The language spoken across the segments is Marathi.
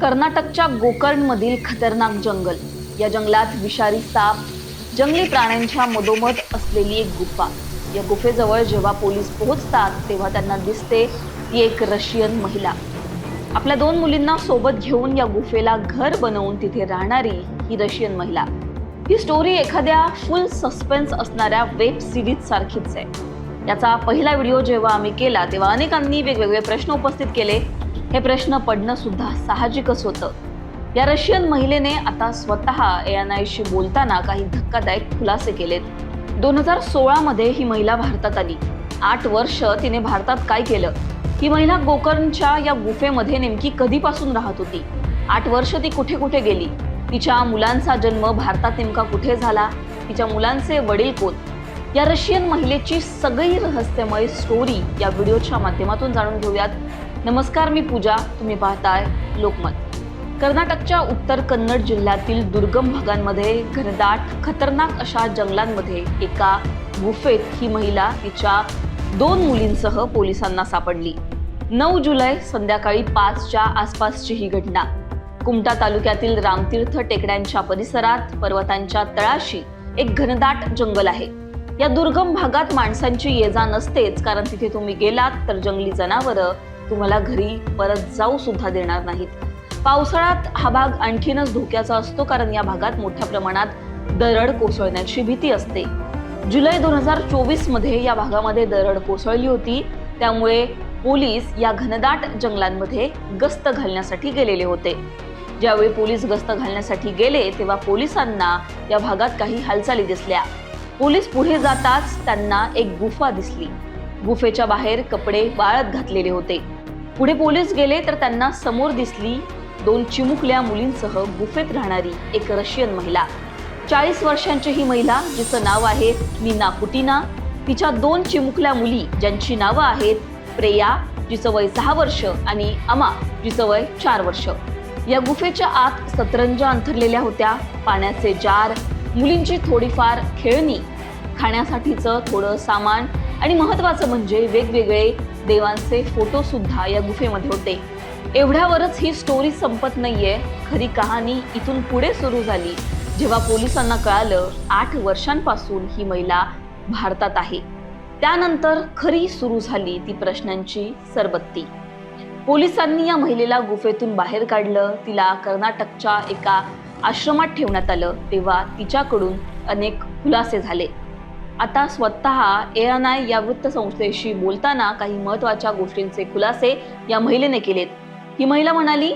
कर्नाटकच्या गोकर्णमधील खतरनाक जंगल. या जंगलात विषारी साप जंगली प्राण्यांच्या मधोमध असलेली एक गुफा. या गुफेजवळ जेव्हा पोलीस पोहोचतात तेव्हा त्यांना दिसते ती एक रशियन महिला. आपल्या दोन मुलींना सोबत घेऊन या गुफेला घर बनवून तिथे राहणारी ही रशियन महिला. ही स्टोरी एखाद्या फुल सस्पेन्स असणाऱ्या वेब सिरीज सारखीच आहे. याचा पहिला व्हिडिओ जेव्हा आम्ही केला तेव्हा अनेकांनी वेगवेगळे प्रश्न उपस्थित केले. हे प्रश्न पडणं सुद्धा साहजिकच होतं. या रशियन महिलेने आता स्वतः एन आयशी बोलताना काही धक्कादायक खुलासे केलेत. दोन हजार सोळामध्ये ही महिला भारतात आली. आठ वर्ष तिने भारतात काय केलं? ही महिला गोकर्णच्या या गुफेमध्ये नेमकी कधीपासून राहत होती? आठ वर्ष ती कुठे कुठे गेली? तिच्या मुलांचा जन्म भारतात नेमका कुठे झाला? तिच्या मुलांचे वडील कोण? या रशियन महिलेची सगळी रहस्यमय स्टोरी या व्हिडिओच्या माध्यमातून जाणून घेऊयात. नमस्कार मी पूजा. तुम्ही पाहताय लोकमत. कर्नाटकच्या उत्तर कन्नड जिल्ह्यातील दुर्गम भागांमध्ये घनदाट खतरनाक अशा जंगलांमध्ये एका गुफेत ही महिला तिच्या दोन मुलींसह पोलिसांना सापडली. नऊ जुलै संध्याकाळी पाचच्या आसपासची ही घटना. कुमटा तालुक्यातील रामतीर्थ टेकड्यांच्या परिसरात पर्वतांच्या तळाशी एक घनदाट जंगल आहे. या दुर्गम भागात माणसांची ये जा नसतेच कारण तिथे तुम्ही गेलात तर जंगली जनावरं तुम्हाला घरी परत जाऊ सुद्धा देणार नाहीत. पावसाळ्यात हा भाग आणखीनच धोक्याचा असतो कारण या भागात मोठ्या प्रमाणात दरड कोसळण्याची भीती असते. जुलै दोन हजार चोवीसमध्ये या भागामध्ये दरड कोसळली होती. त्यामुळे पोलीस या घनदाट जंगलांमध्ये गस्त घालण्यासाठी गेलेले होते. ज्यावेळी पोलीस गस्त घालण्यासाठी गेले तेव्हा पोलिसांना या भागात काही हालचाली दिसल्या. पोलीस पुढे जाताच त्यांना एक गुफा दिसली. गुफेच्या बाहेर कपडे वाळत घातलेले होते. पुढे पोलीस गेले तर त्यांना समोर दिसली दोन चिमुकल्या मुलींसह गुफेत राहणारी एक रशियन महिला. चाळीस वर्षांची ही महिला जिचं नाव आहे नीना कुटिना तिच्या दोन चिमुकल्या मुली ज्यांची नावं आहेत प्रेया जिचं वय सहा वर्ष आणि अमा जिचं वय चार वर्ष. या गुफेच्या आत सतरंजा अंथरलेल्या होत्या. पाण्याचे जार मुलींची थोडीफार खेळणी खाण्यासाठीचं थोडं सामान आणि महत्वाचं म्हणजे वेगवेगळे देवांचे फोटो सुद्धा या गुफेमध्ये होते. एवढ्यावरच ही स्टोरी संपत नाहीये. खरी कहाणी इथून पुढे सुरू झाली. जेव्हा पोलिसांना कळालं आठ वर्षांपासून ही महिला भारतात आहे. त्यानंतर खरी सुरू झाली ती प्रश्नांची सरबत्ती. पोलिसांनी या महिलेला गुफेतून बाहेर काढलं. तिला कर्नाटकच्या एका आश्रमात ठेवण्यात आलं. तेव्हा तिच्याकडून अनेक खुलासे झाले. आता स्वतः ए एन आय या वृत्तसंस्थेशी बोलताना काही महत्त्वाच्या गोष्टींचे खुलासे या महिलेने केलेत. ही महिला म्हणाली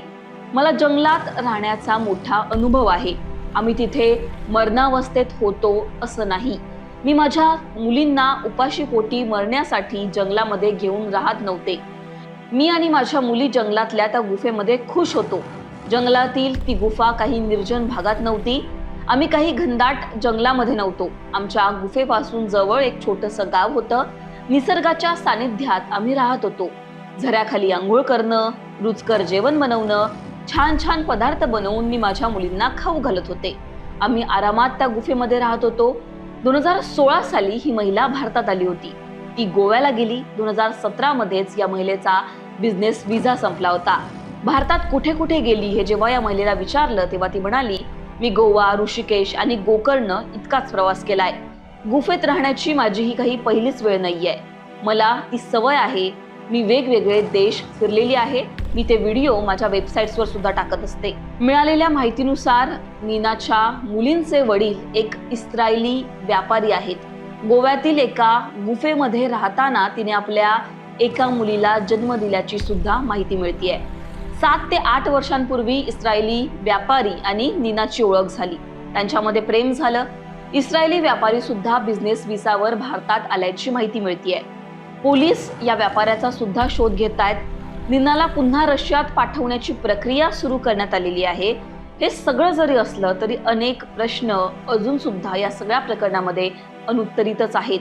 मला जंगलात राहण्याचा मोठा अनुभव आहे. आम्ही तिथे मरणावस्थेत होतो असं नाही. मी माझ्या मुलींना उपाशीपोटी मरण्यासाठी जंगलामध्ये घेऊन राहत नव्हते. मी आणि माझ्या मुली जंगलातल्या त्या गुफेमध्ये खुश होतो. जंगलातील ती गुफा काही निर्जन भागात नव्हती. आम्ही काही घनदाट जंगलामध्ये नव्हतो. आमच्या गुफेपासून जवळ एक छोटंसं गाव होतं. निसर्गाच्या सानिध्यात आम्ही राहत होतो. झऱ्याखाली आंघोळ करणं रुचकर जेवण बनवणं छान छान पदार्थ बनवून मी माझ्या मुलींना खाऊ घालत होते. आम्ही आरामात त्या गुफेमध्ये राहत होतो. दोन हजार सोळा साली ही महिला भारतात आली होती. ती गोव्याला गेली. दोन हजार सतरा मध्येच या महिलेचा बिझनेस विजा संपला होता. भारतात कुठे कुठे गेली हे जेव्हा या महिलेला विचारलं तेव्हा ती म्हणाली मी गोवा ऋषिकेश आणि गोकर्ण इतकाच प्रवास केलाय. गुफेत राहण्याची माझी ही काही पहिलीच वेळ नाही आहे मला ती सवय आहे. मी वेगवेगळे देश फिरलेली आहे. मी ते व्हिडिओ माझ्या वेबसाईट्सवर सुद्धा टाकत असते. मिळालेल्या माहितीनुसार नीनाच्या मुलींचे वडील एक इस्रायली व्यापारी आहेत. गोव्यातील एका गुफेमध्ये राहताना तिने आपल्या एका मुलीला जन्म दिल्याची सुद्धा माहिती मिळतीये. सात ते आठ वर्षांपूर्वी इस्रायली व्यापारी आणि नीनाची ओळख झाली. त्यांच्यामध्ये प्रेम झालं. इस्रायली व्यापारी सुद्धा बिझनेस विसावर भारतात आल्याची माहिती मिळतीये. पोलीस या व्यापाऱ्याचा सुद्धा शोध घेत आहेत नीनाला पुन्हा रशियात पाठवण्याची प्रक्रिया सुरू करण्यात आलेली आहे. हे सगळं जरी असलं तरी अनेक प्रश्न अजून सुद्धा या सगळ्या प्रकरणामध्ये अनुत्तरितच आहेत.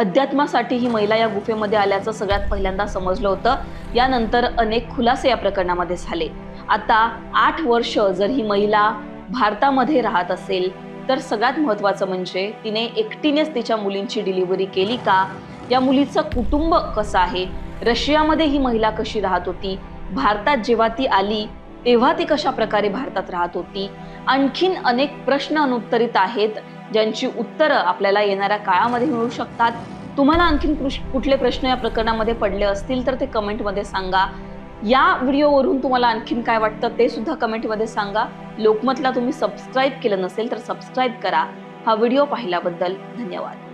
अध्यात्मासाठी ही महिला या गुफेमध्ये आल्याचं सगळ्यात पहिल्यांदा समजलं होतं. यानंतर अनेक खुलासे या प्रकरणामध्ये झाले. आता आठ वर्ष जर ही महिला भारतामध्ये राहत असेल तर सगळ्यात महत्त्वाचं म्हणजे तिने एकटीनेच तिच्या मुलींची डिलिव्हरी केली का? या मुलीचं कुटुंब कसं आहे? रशियामध्ये ही महिला कशी राहत होती? भारतात जेव्हा ती आली तेव्हा ती कशा प्रकारे भारतात राहत होती? आणखीन अनेक प्रश्न अनुत्तरित आहेत. ज्यांची उत्तरं आपल्याला येणाऱ्या काळामध्ये मिळू शकतात. तुम्हाला आणखीन कृश- कुठले प्रश्न या प्रकरणामध्ये पडले असतील तर ते कमेंटमध्ये सांगा. या व्हिडिओवरून तुम्हाला आणखीन काय वाटतं ते सुद्धा कमेंटमध्ये सांगा. लोकमतला तुम्ही सबस्क्राईब केलं नसेल तर सबस्क्राईब करा. हा व्हिडिओ पाहिल्याबद्दल धन्यवाद.